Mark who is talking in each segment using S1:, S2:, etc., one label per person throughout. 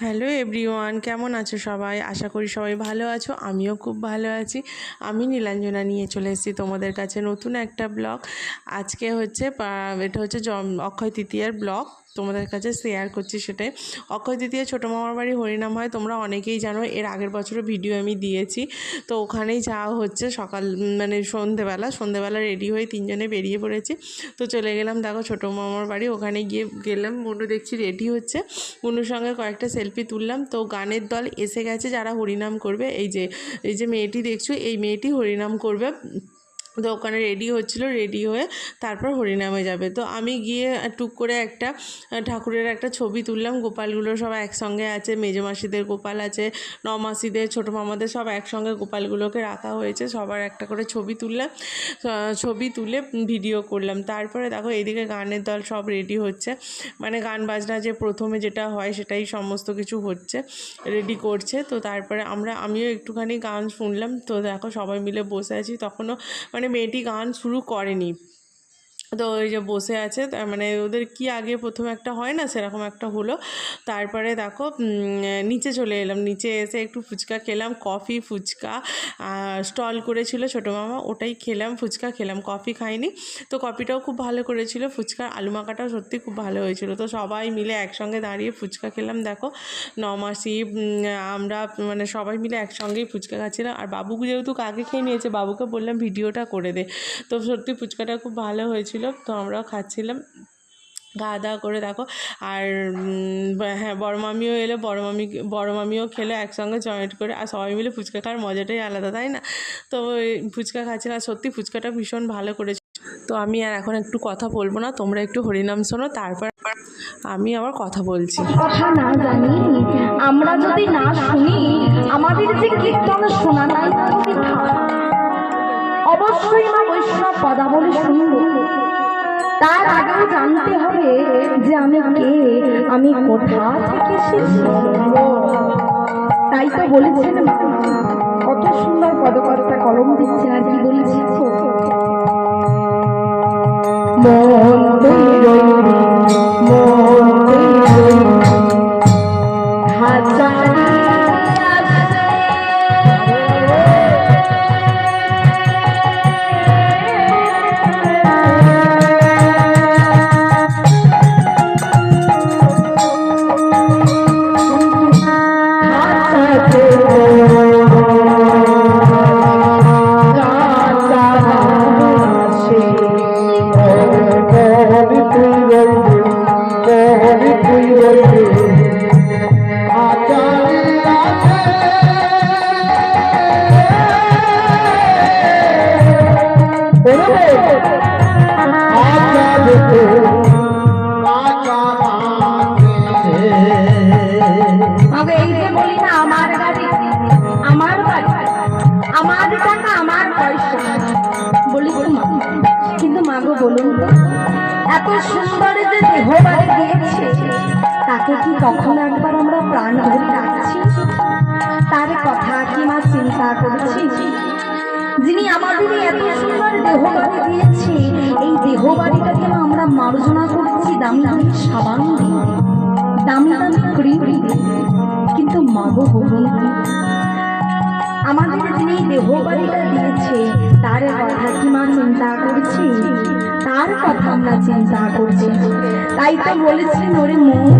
S1: Hello everyone, কেমন আছো সবাই? আশা করি সবাই ভালো আছো, আমিও খুব ভালো আছি। আমি নীলাঞ্জনা নিয়ে চলে এসেছি তোমাদের কাছে নতুন একটা ব্লগ। আজকে হচ্ছে এটা হচ্ছে অক্ষয় তৃতীয়ার ব্লগ। তোমাদের কাছে শেয়ার করছি সেটাই। অক্ষয় তৃতীয়া, ছোটো মামার বাড়ি, হরিনাম হয়, তোমরা অনেকেই জানো, এর আগের বছরও ভিডিও আমি দিয়েছি। তো ওখানেই যাওয়া হচ্ছে, সকাল মানে সন্ধেবেলা সন্ধেবেলা রেডি হয়ে তিনজনে বেরিয়ে পড়েছি। তো চলে গেলাম, দেখো ছোটো মামার বাড়ি, ওখানে গিয়ে গেলাম মনু দেখছি রেডি হচ্ছে। মনুর সঙ্গে কয়েকটা সেলফি তুললাম। তো গানের দল এসে গেছে, যারা হরিনাম করবে, এই যে এই যে মেয়েটি দেখছ, এই মেয়েটি হরিনাম করবে। তো ওখানে রেডি হচ্ছিল রেডি হয়ে তারপর হরিনামে যাবে। তো আমি গিয়ে টুক করে একটা ঠাকুরের একটা ছবি তুললাম। গোপালগুলো সব একসঙ্গে আছে, মেজো মাসিদের গোপাল আছে নমাসিদের ছোটো মামাদের সব একসঙ্গে গোপালগুলোকে রাখা হয়েছে। সবার একটা করে ছবি তুললাম ছবি তুলে ভিডিও করলাম। তারপরে দেখো এদিকে গানের দল সব রেডি হচ্ছে। মানে গান বাজনা যে প্রথমে যেটা হয় সেটাই সমস্ত কিছু হচ্ছে রেডি করছে। তো তারপরে আমরা, আমিও একটুখানি গান শুনলাম। তো দেখো সবাই মিলে বসে আছি। তখনও মানে মেয়েটি গান শুরু করেনি। তো ওই যে বসে আছে, তার মানে ওদের কি আগে প্রথম একটা হয় না, সেরকম একটা হলো। তারপরে দেখো নিচে চলে এলাম। নিচে এসে একটু ফুচকা খেলাম, কফি, ফুচকা স্টল করেছিল ছোটো মামা, ওটাই খেলাম, ফুচকা খেলাম। কফি খাইনি, তো কফিটাও খুব ভালো করেছিল, ফুচকার আলু মাখাটাও সত্যি খুব ভালো হয়েছিল। তো সবাই মিলে একসঙ্গে দাঁড়িয়ে ফুচকা খেলাম, দেখো। নমাসি আমরা মানে সবাই মিলে একসঙ্গেই ফুচকা খাচ্ছিলাম। আর বাবুকে যেহেতু কাকে খেয়ে নিয়েছে, বাবুকে বললাম ভিডিওটা করে দে। তো সত্যি ফুচকাটা খুব ভালো হয়েছিল। তো আমরাও খাচ্ছিলাম। খাওয়া দাওয়া করে দেখো, আর হ্যাঁ বড় মামিও এলো, বড় মামি, বড় মামিও খেলো একসঙ্গে জয়েন্ট করে, আর সবাই মিলে ফুচকা খাওয়ার মজাটাই আলাদা, তাই না? তো ফুচকা খাচ্ছিলাম আর সত্যি ফুচকাটা ভীষণ ভালো করেছে। তো আমি আর এখন একটু কথা বলব না, তোমরা একটু হরিনাম শোনো, তারপর আমি আবার কথা বলছি।
S2: কথা না জানি, আমরা যদি না শুনি, আমাদের যে কীর্তন তো বৃথা। অবশ্যই বৈষ্ণব পদাবলী শুনব। তার আগেও জানতে হবে যে আমি কে, আমি কোথা থেকে এসেছি। তাই তো বলেছেন কত সুন্দর পদকর্তা কলম দিচ্ছে আর কি বলেছি। মন্দির মন সুন্দর যে দেহ বাড়ি দিয়েছে, তাকে কি কখনো একবার আমরা প্রাণ ধরে রাখছি তার কথা কি মা চিন্তা করছি যিনি আমাদের এত সুন্দর দেহ বাড়ি দিয়েছে, এই দেহ বাড়িটাকে আমরা মার্জনা করছি দামি দামি সাবান দিয়ে, দামি দামি ক্রিম দিয়ে। কিন্তু মাগো বলুন আমাদের যিনি দেহ বাড়িটা দিয়েছে, তার কথা কি মা চিন্তা করছি তার কথা আমরা চিন্তা করছি। তাই তো বলেছিলেন ওরে মন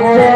S1: তো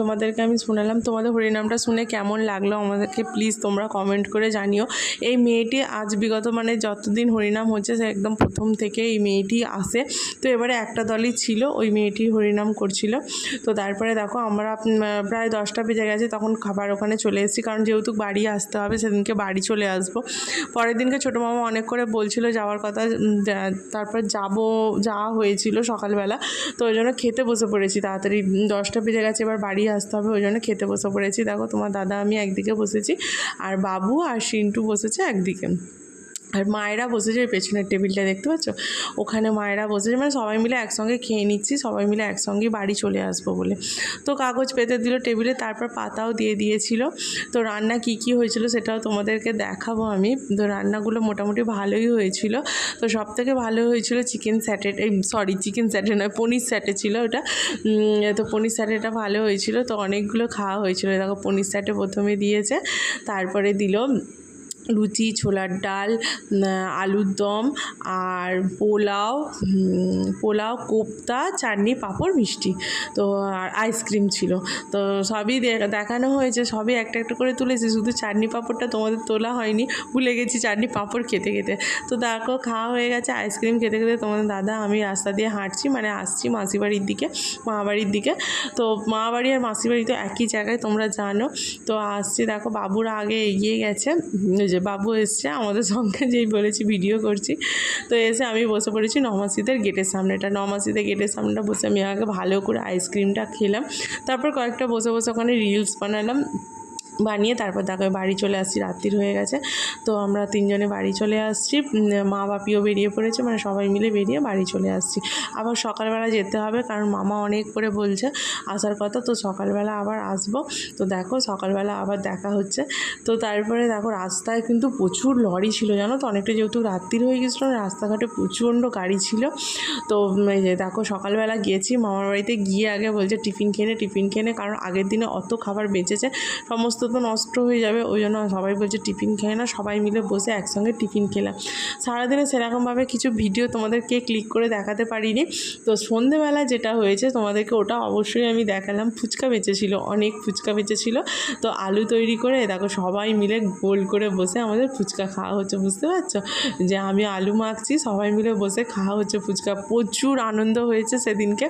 S1: তোমাদেরকে আমি শোনালাম, তোমাদের হরিনামটা শুনে কেমন লাগল আমাদেরকে প্লিজ তোমরা কমেন্ট করে জানিও। এই মেয়েটি আজ বিগত মানে যতদিন হরিনাম হচ্ছে, সে একদম প্রথম থেকে এই মেয়েটি আসে। তো এবারে একটা দলই ছিল, ওই মেয়েটি হরিনাম করছিল। তো তারপরে দেখো আমরা প্রায় দশটা বেজে গেছে, তখন খাবার ওখানে চলে এসেছি। কারণ যেহেতু বাড়ি আসতে হবে, সেদিনকে বাড়ি চলে আসব। পরের দিনকে ছোটো মামা অনেক করে বলছিল যাওয়ার কথা তারপর যাব, যাওয়া হয়েছিল সকালবেলা। তো ওই জন্য খেতে বসে পড়েছি, তাড়াতাড়ি দশটা বেজে গেছে, এবার বাড়ি আসতে হবে ওই জন্য খেতে বসে পড়েছি। দেখো তোমার দাদা, আমি একদিকে বসেছি, আর বাবু আর সিন্টু বসেছে একদিকে। আর মায়েরা বসেছে পেছনের টেবিলটা দেখতে পাচ্ছ? ওখানে মায়েরা বসেছে মানে সবাই মিলে একসঙ্গে খেয়ে নিচ্ছি, সবাই মিলে একসঙ্গে বাড়ি চলে আসব বলে। তো কাগজ পেতে দিল টেবিলে, তারপর পাতাও দিয়ে দিয়েছিল। তো রান্না কি কি হয়েছিল সেটাও তোমাদেরকে দেখাবো আমি। তো রান্নাগুলো মোটামুটি ভালোই হয়েছিল। তো সব থেকে ভালো হয়েছিল চিকেন স্যাটেট এই সরি, চিকেন স্যাটে নয়, পনির স্যাটে ছিল ওটা। তো পনির স্যাটেটা ভালো হয়েছিল। তো অনেকগুলো খাওয়া হয়েছিল। দেখো, পনির স্যাটে প্রথমে দিয়েছে, তারপরে দিল লুচি, ছোলার ডাল আলুর দম আর পোলাও পোলাও, কোপ্তা, চাটনি, পাঁপড়, মিষ্টি। তো, আর আইসক্রিম ছিল। তো সবই দেখানো হয়েছে, সবই একটা একটা করে তুলেছি। শুধু চাটনি, পাঁপড়টা তোমাদের তোলা হয়নি। ভুলে গেছি চাটনি, পাঁপড় খেতে খেতে। তো দেখো, খাওয়া হয়ে গেছে, আইসক্রিম খেতে খেতে তোমাদের দাদা, আমি রাস্তা দিয়ে হাঁটছি মানে আসছি মাসি বাড়ির দিকে মা বাড়ির দিকে। তো মা বাড়ি আর মাসি বাড়ি তো একই জায়গায়, তোমরা জানো। তো আসছি, দেখো, বাবুরা আগে এগিয়ে গেছে যে বাবু এসছে, আমাদের সঙ্গে যেই বলেছি ভিডিও করছি। তো এসে আমি বসে পড়েছি নমাসিদের গেটের সামনেটা নমাসিদের গেটের সামনেটা বসে আমি আগে ভালো করে আইসক্রিমটা খেলাম। তারপর কয়েকটা বসে বসে ওখানে রিলস বানালাম। বানিয়ে তারপর দেখো বাড়ি চলে আসছি, রাত্রির হয়ে গেছে। তো আমরা তিনজনে বাড়ি চলে আসছি মা বাপিও বেরিয়ে পড়েছে মানে সবাই মিলে বেরিয়ে বাড়ি চলে আসছি। আবার সকালবেলা যেতে হবে, কারণ মামা অনেক করে বলছে আসার কথা, তো সকালবেলা আবার আসব। তো দেখো সকালবেলা আবার দেখা হচ্ছে। তো তারপরে দেখো রাস্তায় কিন্তু প্রচুর লরি ছিল, জানো তো? অনেকটা যেহেতু রাত্রির হয়ে গেছিল, রাস্তাঘাটে প্রচণ্ড গাড়ি ছিল। তো দেখো সকালবেলা গিয়েছি, মামার বাড়িতে গিয়ে আগে বলছে টিফিন খেনে টিফিন খেনে কারণ আগের দিনে অত খাবার বেঁচেছে, সমস্ত তো নষ্ট হয়ে যাবে, ওই জন্য সবাই বলছে টিফিন খেয়ে না সবাই মিলে বসে একসঙ্গে টিফিন খেলাম। সারাদিনে সেরকমভাবে কিছু ভিডিও তোমাদেরকে ক্লিক করে দেখাতে পারিনি। তো সন্ধেবেলা যেটা হয়েছে তোমাদেরকে ওটা অবশ্যই আমি দেখালাম। ফুচকা বেঁচেছিল, অনেক ফুচকা বেঁচেছিল। তো আলু তৈরি করে, দেখো সবাই মিলে গোল করে বসে আমাদের ফুচকা খাওয়া হচ্ছে, বুঝতে পারছ? যে আমি আলু মাখছি, সবাই মিলে বসে খাওয়া হচ্ছে ফুচকা। প্রচুর আনন্দ হয়েছে সেদিনকে।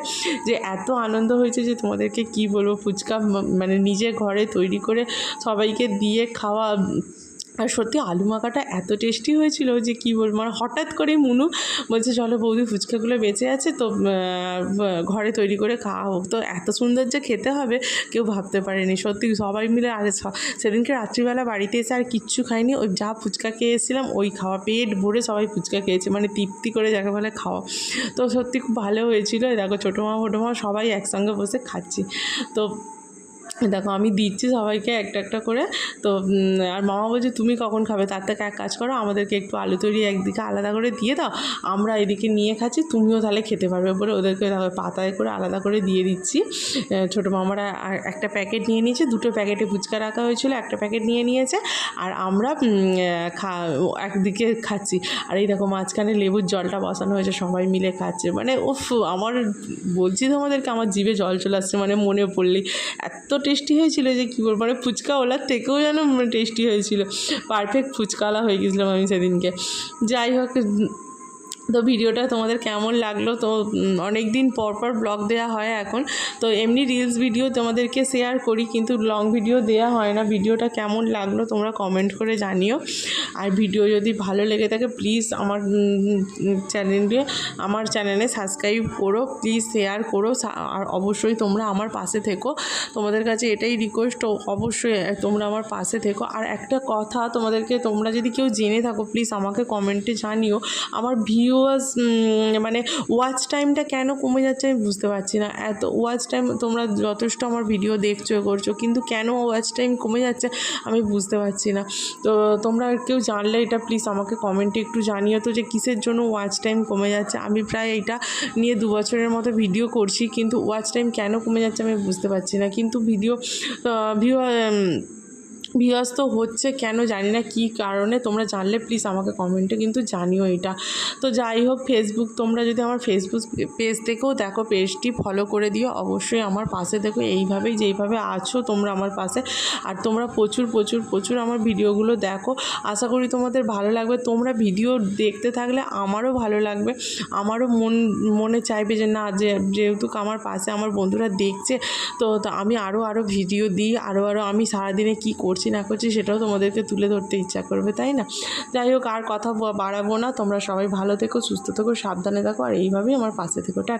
S1: যে এত আনন্দ হয়েছে যে তোমাদেরকে কি বলব, ফুচকা মানে নিজে ঘরে তৈরি করে সবাইকে দিয়ে খাওয়া, আর সত্যি আলু মাখাটা এত টেস্টি হয়েছিল যে কী বলব মানে হঠাৎ করে মুনু বলছে, চলো বৌদি ফুচকাগুলো বেঁচে আছে, তো ঘরে তৈরি করে খাওয়া হোক। তো এত সুন্দর যে খেতে হবে, কেউ ভাবতে পারেনি। সত্যি সবাই মিলে, আর সেদিনকে রাত্রিবেলা বাড়িতে এসে আর কিচ্ছু খাইনি। ওই যা ফুচকা খেয়ে এসেছিলাম, ওই খাওয়া, পেট ভরে সবাই ফুচকা খেয়েছে মানে তৃপ্তি করে যাকে বলে খাওয়া। তো সত্যি খুব ভালো হয়েছিল। দেখো ছোটো মা ফোটো মা সবাই একসঙ্গে বসে খাচ্ছি। তো দেখো আমি দিচ্ছি সবাইকে একটা একটা করে। তো আর মামা বলছে, তুমি কখন খাবে? তার থেকে এক কাজ করো, আমাদেরকে একটু আলু তৈরি একদিকে আলাদা করে দিয়ে দাও, আমরা এদিকে নিয়ে খাচ্ছি, তুমিও তাহলে খেতে পারবে বলে ওদেরকে দেখো পাতায় করে আলাদা করে দিয়ে দিচ্ছি। ছোটো মামারা একটা প্যাকেট নিয়ে নিয়েছে, দুটো প্যাকেটে ফুচকা রাখা হয়েছিল, একটা প্যাকেট নিয়ে নিয়েছে, আর আমরা খা একদিকে খাচ্ছি। আর এই দেখো মাঝখানে লেবুর জলটা বসানো হয়েছে, সবাই মিলে খাচ্ছে। মানে উফ, আমার বলছি তোমাদেরকে, আমার জিভে জল চলে আসছে মানে মনে পড়লেই। এত টেস্টি হয়েছিল যে কী বলব মানে ফুচকাওয়ালার থেকেও যেন টেস্টি হয়েছিল। পারফেক্ট ফুচকাওয়ালা হয়ে গেছিলাম আমি সেদিনকে। যাই হোক তো ভিডিওটা তোমাদের কেমন লাগল? তো অনেক দিন পর পর ব্লগ দেওয়া হয় এখন। তো এমনি রিলস ভিডিও তোমাদেরকে শেয়ার করি, কিন্তু লং ভিডিও দেওয়া হয় না। ভিডিওটা কেমন লাগল তোমরা কমেন্ট করে জানিও। আর ভিডিও যদি ভালো লেগে থাকে প্লিজ আমার চ্যানেলে আমার চ্যানেলে সাবস্ক্রাইব করো প্লিজ শেয়ার করো। আর অবশ্যই তোমরা আমার পাশে থেকো। তোমাদের কাছে এটাই রিকোয়েস্ট অবশ্যই তোমরা আমার পাশে থেকো। আর একটা কথা তোমাদেরকে, তোমরা যদি কেউ জেনে থাকো প্লিজ আমাকে কমেন্টে জানিও। আমার ভিউ ভিউয়ার্স মানে ওয়াচ টাইমটা কেন কমে যাচ্ছে আমি বুঝতে পারছি না। এত ওয়াচ টাইম তোমরা যথেষ্ট আমার ভিডিও দেখছ, করছ, কিন্তু কেন ওয়াচ টাইম কমে যাচ্ছে আমি বুঝতে পারছি না। তো তোমরা কেউ জানলে এটা প্লিজ আমাকে কমেন্টে একটু জানিও তো যে কিসের জন্য ওয়াচ টাইম কমে যাচ্ছে। আমি প্রায় এটা নিয়ে দু বছরের মতো ভিডিও করছি, কিন্তু ওয়াচ টাইম কেন কমে যাচ্ছে আমি বুঝতে পারছি না। কিন্তু ভিডিও ভিউ তো হচ্ছে কেন জানি না, কী কারণে? তোমরা জানলে প্লিজ আমাকে কমেন্টে কিন্তু জানিও এটা। তো যাই হোক ফেসবুক তোমরা যদি আমার ফেসবুক পেজ থেকেও দেখো পেজটি ফলো করে দিও। অবশ্যই আমার পাশে দেখো, এইভাবেই যেইভাবে আছো তোমরা আমার পাশে। আর তোমরা প্রচুর প্রচুর প্রচুর আমার ভিডিওগুলো দেখো। আশা করি তোমাদের ভালো লাগবে। তোমরা ভিডিও দেখতে থাকলে আমারও ভালো লাগবে। আমারও মন, মনে চাইবে যে, না, যে, যেহেতু আমার পাশে আমার বন্ধুরা দেখছে, তো আমি আরও আরও ভিডিও দিই। আরও আরও আমি সারাদিনে কী করছি? না করছি সেটাও তোমাদেরকে তুলে ধরতে ইচ্ছা করবে, তাই না? যাই হোক, আর কথা বাড়াবো না। তোমরা সবাই ভালো থেকো, সুস্থ থেকো, সাবধানে থাকো, আর এইভাবেই আমার পাশে থেকো। টাটা।